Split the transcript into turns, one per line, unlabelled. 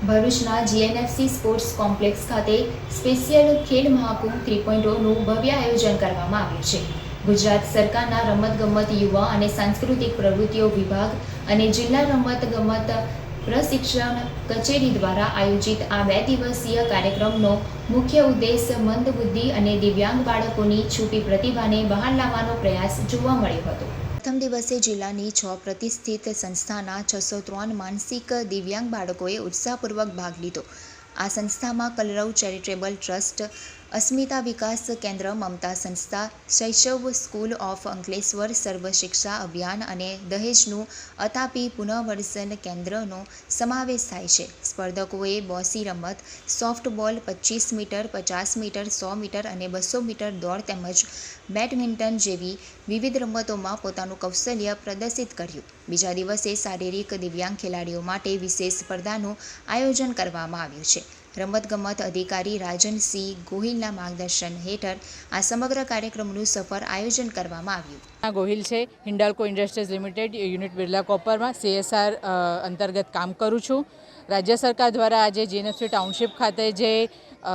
ભરૂચના GNFC sports complex ખાતે special Khel Mahakumbh three પોઈન્ટનું ભવ્ય આયોજન કરવામાં આવ્યું છે. ગુજરાત સરકારના રમતગમત યુવા અને સાંસ્કૃતિક પ્રવૃત્તિઓ વિભાગ અને જિલ્લા રમતગમત પ્રશિક્ષણ કચેરી દ્વારા આયોજિત આ બે દિવસીય કાર્યક્રમનો મુખ્ય ઉદ્દેશ મંદબુદ્ધિ અને દિવ્યાંગ બાળકોની છુપી પ્રતિભાને બહાર લાવવાનો પ્રયાસ જોવા મળ્યો હતો. પ્રથમ દિવસે જિલ્લાની છ પ્રતિષ્ઠિત સંસ્થાના છસો ત્રણ માનસિક દિવ્યાંગ બાળકોએ ઉત્સાહપૂર્વક ભાગ લીધો. આ સંસ્થામાં કલરવ ચેરિટેબલ ટ્રસ્ટ અસ્મિતા વિકાસ કેન્દ્ર મમતા સંસ્થા શૈશવ સ્કૂલ ઓફ અંકલેશ્વર સર્વ શિક્ષા અભિયાન અને દહેજનું અતાપી પુનઃવર્સન કેન્દ્રનો સમાવેશ થાય છે સ્પર્ધકોએ બોસી રમત સોફ્ટબોલ પચીસ મીટર, પચાસ મીટર, સો મીટર અને બસો મીટર દોડ તેમજ બેડમિન્ટન જેવી વિવિધ રમતોમાં પોતાનું કૌશલ્ય પ્રદર્શિત કર્યું. બીજા દિવસે શારીરિક દિવ્યાંગ ખેલાડીઓ માટે વિશેષ સ્પર્ધાનું આયોજન કરવામાં આવ્યું છે. રમતગમત અધિકારી રાજનસિંહ ગોહિલના માર્ગદર્શન હેઠળ આ સમગ્ર કાર્યક્રમનું સફળ આયોજન કરવામાં આવ્યું.
ગોહિલ છે Hindalco industries limited unit Birla કોપરમાં CSR અંતર્ગત કામ કરું છું. રાજ્ય સરકાર દ્વારા આજે જીએનએફસી ટાઉનશીપ ખાતે જે